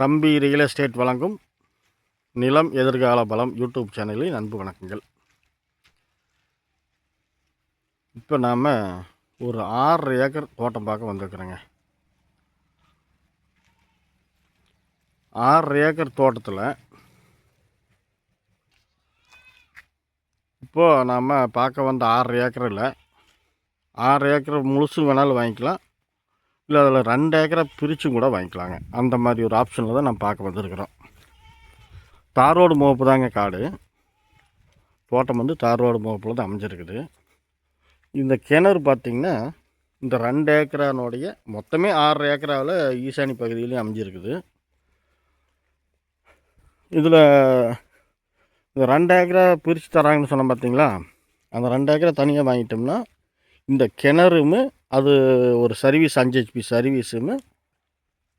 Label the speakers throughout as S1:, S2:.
S1: தம்பி real estate வழங்கும் நிலம் எதிர்கால பலம் யூடியூப் சேனலில் அன்பு வணக்கங்கள். இப்போ நாம் ஒரு ஆறு ஏக்கர் தோட்டம் பார்க்க வந்திருக்கிறோங்க. ஆறு ஏக்கர் தோட்டத்தில் இப்போது நாம் பார்க்க வந்த ஆறு ஏக்கரில் ஆறு ஏக்கர் முழுசு வேணாலும் வாங்கிக்கலாம். இல்லை அதில் ரெண்டு ஏக்கரை பிரிச்சும் கூட வாங்கிக்கலாங்க. அந்த மாதிரி ஒரு ஆப்ஷனில் தான் நம்ம பார்க்க வந்திருக்கிறோம். தார் ரோடு முகப்பு தாங்க காடு. தோட்டம் வந்து தார் ரோடு முகப்பில் தான் அமைஞ்சிருக்குது. இந்த கிணறு பார்த்திங்கன்னா இந்த ரெண்டு ஏக்கரானுடைய மொத்தமே ஆறு ஏக்கராவில் ஈசானி பகுதியிலையும் அமைஞ்சிருக்குது. இதில் இந்த ரெண்டு ஏக்கரா பிரித்து தராங்கன்னு சொன்னோம் பார்த்தீங்களா? அந்த ரெண்டு ஏக்கரை தனியாக வாங்கிட்டோம்னா இந்த கிணறுமே அது ஒரு சர்வீஸ் அஞ்சு ஹெச்பி சர்வீஸுன்னு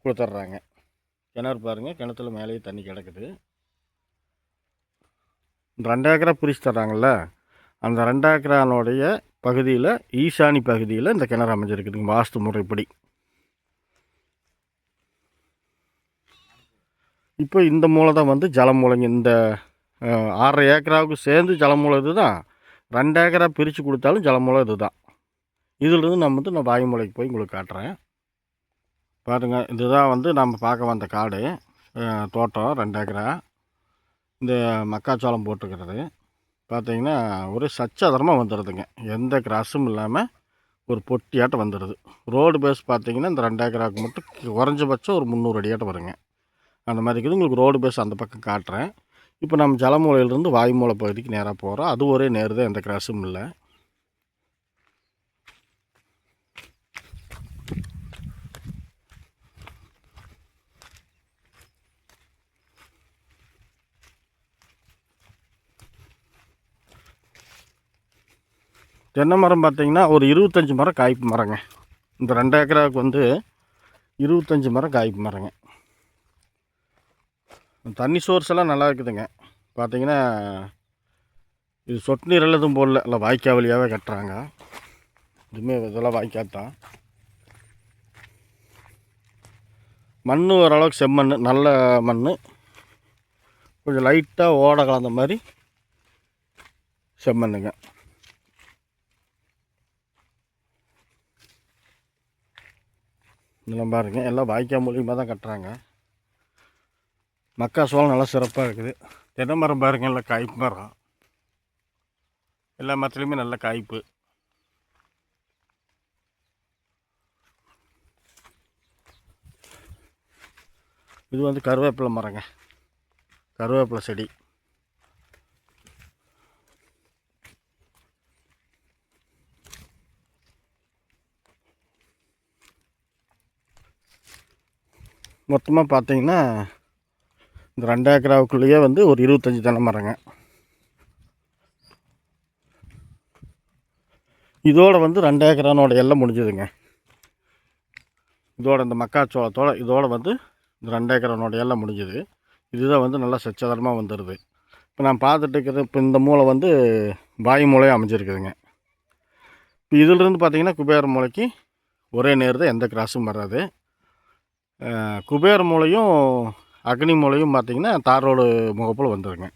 S1: கொடுத்துட்றாங்க. கிணறு பாருங்கள் கிணத்துல மேலேயே தண்ணி கிடக்குது. ரெண்டு ஏக்கரா பிரித்து தர்றாங்கல்ல அந்த ரெண்டு ஏக்கரானுடைய பகுதியில் ஈசானி பகுதியில் இந்த கிணறு அமைஞ்சிருக்குதுங்க வாஸ்து முறைப்படி. இப்போ இந்த மூலை தான் வந்து ஜலமூலைங்க இந்த ஆறரை ஏக்கராவுக்கு சேர்ந்து ஜலமூலை இது தான் ரெண்டு ஏக்கரா பிரித்து கொடுத்தாலும் ஜலமூலை இது தான் இதிலிருந்து நம்ம வந்து நான் வாய்மொழிக்கு போய் உங்களுக்கு காட்டுறேன். பாருங்கள் இதுதான் வந்து நம்ம பார்க்க வந்த காடு. தோட்டம் ரெண்டு ஏக்கரா. இந்த மக்காச்சோளம் போட்டுக்கிறது. பார்த்திங்கன்னா ஒரு சச்சாதாரமாக வந்துடுதுங்க எந்த கிராஸும் இல்லாமல் ஒரு பொட்டியாட்டம் வந்துடுது ரோடு பேஸ் பார்த்தீங்கன்னா இந்த ரெண்டு ஏக்கராவுக்கு மட்டும் குறைஞ்சபட்சம் ஒரு முந்நூறு அடியாட்டம் வருங்க. அந்த மாதிரி இருக்குது. உங்களுக்கு ரோடு பேஸ் அந்த பக்கம் காட்டுறேன். இப்போ நம்ம ஜலமூலையிலேருந்து வாயுமூலை பகுதிக்கு நேராக போகிறோம் அது ஒரே நேர் தான் எந்த கிராஸும் இல்லை. தென்னை மரம் பார்த்திங்கன்னா ஒரு இருபத்தஞ்சி மரம் காய்ப்பு மரங்க. இந்த ரெண்டு ஏக்கராவுக்கு வந்து இருபத்தஞ்சி மரம் காய்ப்பு மரங்க. தண்ணி சோர்ஸ் எல்லாம் நல்லா இருக்குதுங்க. பார்த்திங்கன்னா இது சொட்டு நீர் எல்லாம் எதுவும் போடல. இல்லை வாய்க்கா வழியாகவே கட்டுறாங்க. இதுவுமே இதெல்லாம் வாய்க்கால் தான். மண் ஓரளவுக்கு செம்மண் நல்ல மண் கொஞ்சம் லைட்டாக ஓட கலந்த மாதிரி செம்மண்ணுங்க. இதெல்லாம் பாருங்கள் எல்லாம் வாய்க்கால் மூலியமாக தான் கட்டுறாங்க. மக்கா சோளம் நல்லா சிறப்பாக இருக்குது. தென்னை மரம் பாருங்கள் எல்லாம் காய்ப்பு மரம். எல்லா மரத்துலேயுமே நல்ல காய்ப்பு. இது வந்து கருவேப்பிலை மரங்க. கருவேப்பிலை செடி. மொத்தமாக பார்த்தீங்கன்னா இந்த ரெண்டு ஏக்கராவுக்குள்ளேயே வந்து ஒரு இருபத்தஞ்சி தென்னை மரங்க. இதோட வந்து ரெண்டு ஏக்கரானோட எல்லாம் முடிஞ்சதுங்க. இதோட இந்த மக்காச்சோளத்தோட இதோட வந்து இந்த ரெண்டு ஏக்கரானோட எல்லாம் முடிஞ்சது. இதுதான் வந்து நல்லா சச்சதரமாக வந்துடுது இப்போ நான் பார்த்துட்டு இருக்கிற இப்போ இந்த மூளை வந்து பாய் மூளையாக அமைஞ்சிருக்குதுங்க. இப்போ இதிலிருந்து பார்த்தீங்கன்னா குபேர மூலைக்கு ஒரே நேர் தான் எந்த கிராஸும் வராது. குபேர மூலையும் அக்னி மூலையும் பார்த்தீங்கன்னா தார் ரோடு முகப்பில் வந்துடுங்க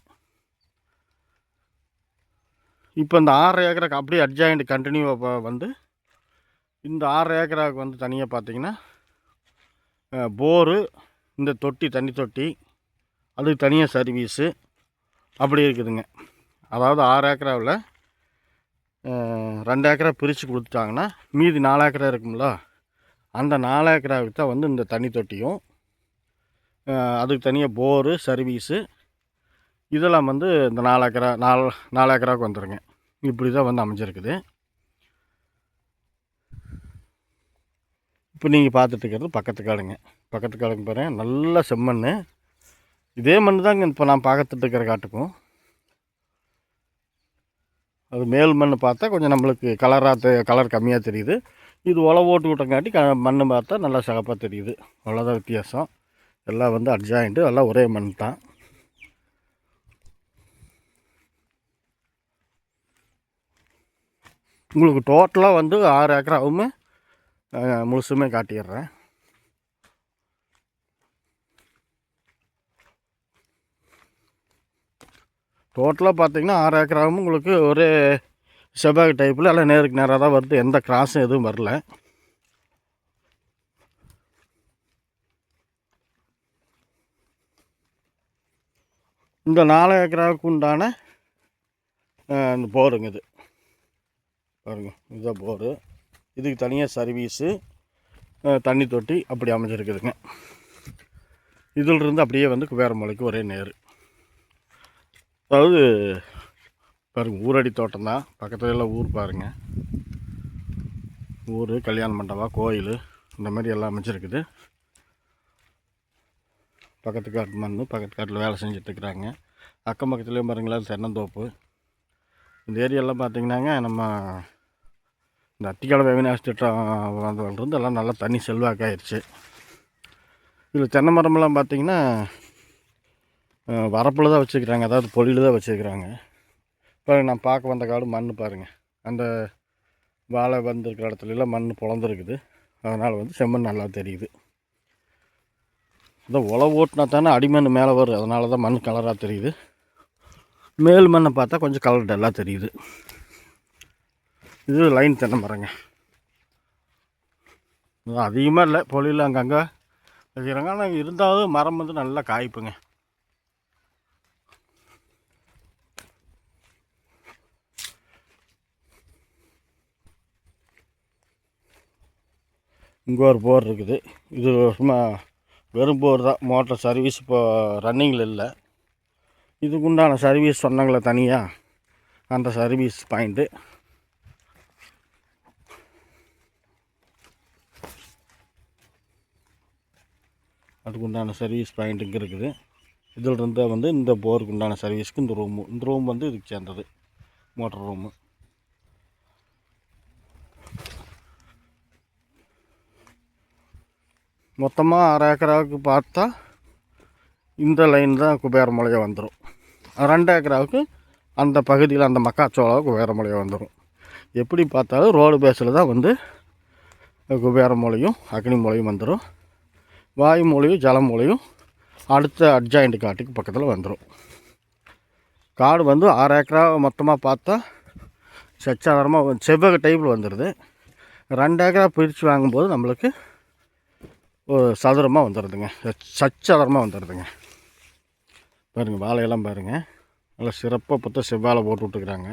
S1: இப்போ இந்த ஆறு ஏக்கராக்கு அப்படியே அட்ஜாயிண்ட் கண்டினியூவாக வந்து இந்த ஆறு ஏக்கராவுக்கு வந்து தனியாக பார்த்தீங்கன்னா போரு இந்த தொட்டி தண்ணி தொட்டி அதுக்கு தனியாக சர்வீஸு அப்படி இருக்குதுங்க. அதாவது ஆறு ஏக்கராவில் ரெண்டு ஏக்கரா பிரித்து கொடுத்துட்டாங்கன்னா மீதி நாலு ஏக்கரா இருக்கும்ல? அந்த நாலு தான் வந்து இந்த தண்ணி தொட்டியும் அதுக்கு தனியாக போரு சர்வீஸு இதெல்லாம் வந்து இந்த நாலு ஏக்கரா நாலு நாலு ஏக்கராவுக்கு வந்துடுங்க இப்படி தான் வந்து அமைஞ்சிருக்குது. இப்போ நீங்கள் பார்த்துட்டுருக்கிறது பக்கத்து காடுங்க. பக்கத்து காடுங்க பாருங்கள் நல்ல செம்மண் இதே மண் தாங்க இப்போ நான் பார்த்துட்ருக்கிற காட்டுக்கும். அது மேல் மண் பார்த்தா கொஞ்சம் நம்மளுக்கு கலராக கலர் கம்மியாக தெரியுது. இது உழவு ஓட்டு விட்டங்காட்டி க மண் பார்த்தா நல்லா சிகப்பாக தெரியுது. அவ்வளோதான் வித்தியாசம். எல்லாம் வந்து அட்ஜாயிண்ட்டு எல்லாம் ஒரே மண் தான். உங்களுக்கு டோட்டலாக வந்து ஆறு ஏக்கராவும் முழுசுமே காட்டிடுறேன். டோட்டலாக பார்த்தீங்கன்னா ஆறு ஏக்கராவும் உங்களுக்கு ஒரே செவ்வாய் டைப்பில் எல்லாம் நேருக்கு நேராக தான் வருது. எந்த கிராஸும் எதுவும் வரல. இந்த நாலு ஏக்கராவுக்கு உண்டான இந்த போருங்க இது. பாருங்க இதுதான் போரு. இதுக்கு தனியாக சர்வீஸு தண்ணி தொட்டி அப்படி அமைஞ்சிருக்குதுங்க. இதிலிருந்து அப்படியே வந்து குபேரமலைக்கு ஒரே நேர். அதாவது பாருங்க ஊரடி தோட்டம் தான். பக்கத்துல எல்லாம் ஊர் பாருங்க. ஊர் கல்யாண மண்டபம் கோயில் இந்த மாதிரி எல்லாம் அமைச்சிருக்குது பக்கத்து காட்டு மண் பக்கத்து காட்டில் வேலை செஞ்சுட்ருக்குறாங்க அக்கம் பக்கத்துலேயும் பாருங்களேன் தென்னந்தோப்பு. இந்த ஏரியாலாம் பார்த்திங்கனாங்க நம்ம இந்த அத்திக்கால அவினாஷ் திட்டம் வந்ததுலேருந்து எல்லாம் நல்லா தண்ணி செல்வாக்காயிருச்சு. இதில் தென்னை மரமெல்லாம் பார்த்திங்கன்னா வரப்பில் தான் வச்சுக்கிறாங்க அதாவது பொழியில் தான் வச்சுருக்கிறாங்க. இப்போ நான் பார்க்க வந்த காடு மண் பாருங்கள் அந்த வாழை வந்திருக்கிற இடத்துலலாம் மண் பிளந்துருக்குது. அதனால் வந்து செம்மண் நல்லா தெரியுது. இந்த உழவு ஓட்டினா தானே அடிமண் மேலே வரும் அதனால தான் மண் கலராக தெரியுது. மேல் மண்ணை பார்த்தா கொஞ்சம் கலர் டல்லாக தெரியுது. இது லைன் தென்னை மரங்க. அதிகமாக இல்லை பொழியில் அங்கங்கே. வச்சுக்கிறாங்க ஆனால் இருந்தாலும் மரம் வந்து நல்லா காய்ப்புங்க. இங்கே ஒரு போர் இருக்குது. இது சும்மா வெறும் போர் தான். மோட்டர் சர்வீஸ் இப்போ ரன்னிங்கில் இல்லை. இதுக்கு உண்டான சர்வீஸ் சொன்னாங்களே தனியாக அந்த சர்வீஸ் பாயிண்ட்டு அதுக்கு உண்டான சர்வீஸ் பாயிண்ட் இங்கே இருக்குது. இதில் இருந்தால் வந்து இந்த போருக்கு உண்டான சர்வீஸ்க்கு இந்த ரூமு இந்த ரூம் வந்து இதுக்கு சேர்ந்தது. மோட்டர் ரூமு மொத்தமாக அரை ஏக்கராவுக்கு பார்த்தா இந்த லைன் தான் குபேரமலையை வந்துடும் ரெண்டு ஏக்கராவுக்கு அந்த பகுதியில் அந்த மக்காச்சோளம் குபேரமலையை வந்துடும் எப்படி பார்த்தாலும் ரோடு பேஸில் தான் வந்து குபேரமலையும் அக்னிமலையும் வந்துடும் வாயு மூலையும் ஜல மூலையும் அடுத்த அட்ஜாயிண்ட் காட்டுக்கு பக்கத்தில் வந்துடும் காடு வந்து ஆறு ஏக்கரா மொத்தமாக பார்த்தா சச்சாதாரமாக செவ்வக டைப்பில் வந்துடுது ரெண்டு ஏக்கரா பிரித்து வாங்கும்போது நம்மளுக்கு ஒரு சதுரமாக வந்துடுதுங்க சச்சதுரமாக வந்துடுதுங்க பாருங்கள் வாழையெல்லாம் பாருங்கள் நல்லா சிறப்பாக பார்த்தா செவ்வாழை போட்டு விட்டுக்கிறாங்க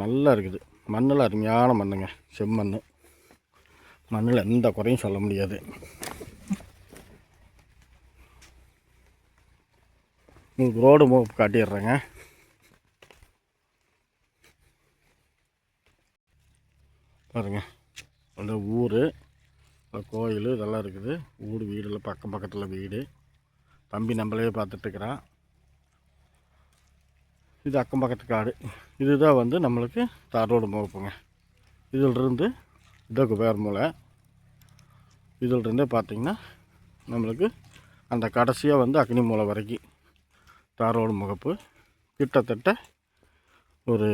S1: நல்லா இருக்குது. மண்ணில் அருமையான மண்ணுங்க. செம்மண் மண்ணில் எந்த குறையும் சொல்ல முடியாது. உங்களுக்கு ரோடு மூவ் காட்டிடுறேங்க. பாருங்க. அந்த ஊர். கோயில் இதெல்லாம் இருக்குது. ஊர் வீடெல்லாம் பக்கம் பக்கத்தில் வீடு. தம்பி நம்மளே பார்த்துட்ருக்குறான் இது அக்கம் பக்கத்து காடு. இதுதான் வந்து நம்மளுக்கு தார் ரோடு முகப்புங்க இதிலிருந்து இதான் குபேர் மூலை. இதிலிருந்தே பார்த்தீங்கன்னா நம்மளுக்கு அந்த கடைசியாக வந்து அக்னி மூலை வரைக்கும் தார் ரோடு முகப்பு. கிட்டத்தட்ட ஒரு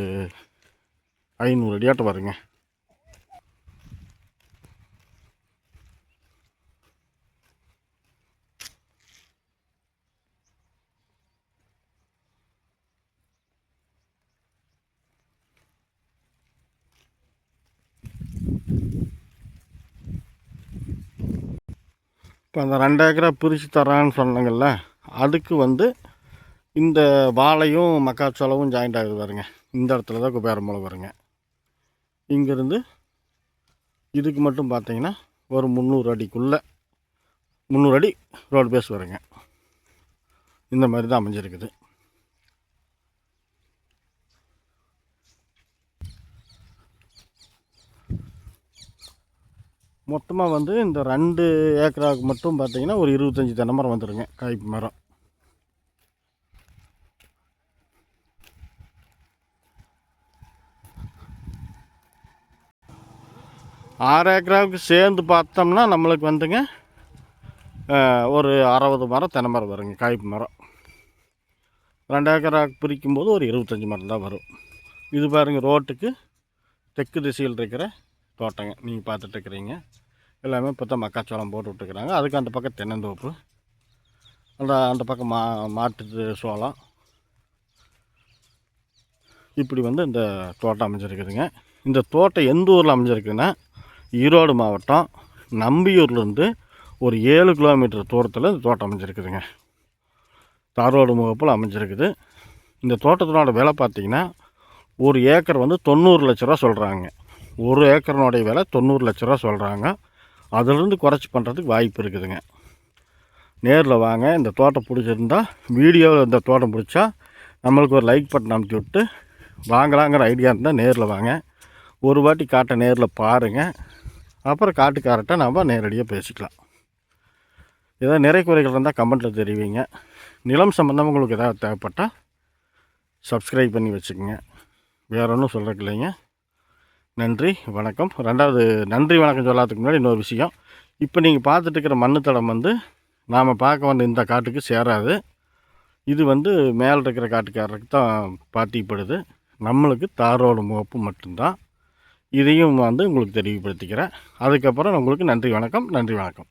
S1: ஐநூறு அடியாட்டம் வருங்க. இப்போ அந்த ரெண்டு ஏக்கரா பிரித்து தரான்னு சொன்னாங்கல்ல அதுக்கு வந்து இந்த வாழையும் மக்காச்சோளமும் ஜாயிண்ட் ஆகுது பாருங்க. இந்த இடத்துல தான் குபேரமலை வருங்க இங்கேருந்து இதுக்கு மட்டும் பார்த்தீங்கன்னா ஒரு முந்நூறு அடிக்குள்ளே முந்நூறு அடி ரோடு பேஸ் வருங்க இந்த மாதிரி தான் அமைஞ்சிருக்குது. மொத்தமாக வந்து இந்த ரெண்டு ஏக்கராவுக்கு மட்டும் பார்த்தீங்கன்னா ஒரு இருபத்தஞ்சி தென்னை மரம் வந்துடுங்க காய்ப்பு மரம். ஆறு ஏக்கராவுக்கு சேர்ந்து பார்த்தோம்னா நம்மளுக்கு வந்துங்க ஒரு அறுபது மரம் தென்னை மரம் வருங்க காய்ப்பு மரம். ரெண்டு ஏக்கராவுக்கு பிரிக்கும்போது ஒரு இருபத்தஞ்சி மரம் தான் வரும். இது பாருங்க ரோட்டுக்கு தெற்கு திசையில் இருக்கிற தோட்டங்க நீங்கள் பார்த்துட்டு இருக்கிறீங்க. எல்லாமே இப்போ தான் மக்காச்சோளம் போட்டு விட்டுருக்குறாங்க. அதுக்கு அந்த பக்கம் தென்னந்தோப்பு. அந்த அந்த பக்கம் மா மாட்டு சோளம். இப்படி வந்து இந்த தோட்டம் அமைஞ்சிருக்குதுங்க. இந்த தோட்டம் எந்த ஊரில் அமைஞ்சிருக்குன்னா ஈரோடு மாவட்டம் நம்பியூர்லேருந்து ஒரு ஏழு கிலோமீட்டர் தூரத்தில் இந்த தோட்டம் அமைஞ்சிருக்குதுங்க. தாரோடு முகப்பில் அமைஞ்சிருக்குது. இந்த தோட்டத்தினோட விலை பார்த்திங்கன்னா ஒரு ஏக்கர் வந்து தொண்ணூறு லட்ச ரூபா சொல்கிறாங்க ஒரு ஏக்கரனுடைய விலை தொண்ணூறு லட்ச ரூபா சொல்கிறாங்க அதிலிருந்து குறைச்சி பண்ணுறதுக்கு வாய்ப்பு இருக்குதுங்க. நேரில் வாங்க இந்த தோட்டம் பிடிச்சிருந்தா வீடியோவில் இந்த தோட்டம் பிடிச்சா நம்மளுக்கு ஒரு லைக் பட்டன் அமுத்தி விட்டு வாங்கலாங்கிற ஐடியா இருந்தால் நேரில் வாங்க. ஒரு வாட்டி காட்டை நேரில் பாருங்கள் அப்புறம் காட்டுக்காரட்ட நம்ம நேரடியாக பேசிக்கலாம். ஏதாவது நிறை குறைகள் இருந்தால் கமெண்ட்டில் தெரிவிங்க. நிலம் சம்மந்தமாக உங்களுக்கு ஏதாவது தேவைப்பட்டால் சப்ஸ்கிரைப் பண்ணி வச்சுக்கோங்க. வேற ஒன்றும் சொல்கிறக்கு இல்லைங்க. நன்றி வணக்கம். ரெண்டாவது நன்றி வணக்கம் சொல்லாததுக்கு முன்னாடி இன்னொரு விஷயம். இப்போ நீங்கள் பார்த்துட்டு இருக்கிற மண்ணு தடம் வந்து நாம் பார்க்க வந்த இந்த காட்டுக்கு சேராது. இது வந்து மேலே இருக்கிற காட்டுக்காரருக்கு தான் பாத்திப்படுது. நம்மளுக்கு தாரோடு முகப்பு மட்டும்தான். இதையும் வந்து உங்களுக்கு தெரியப்படுத்திக்கிறேன் அதுக்கப்புறம் உங்களுக்கு நன்றி வணக்கம் நன்றி வணக்கம்.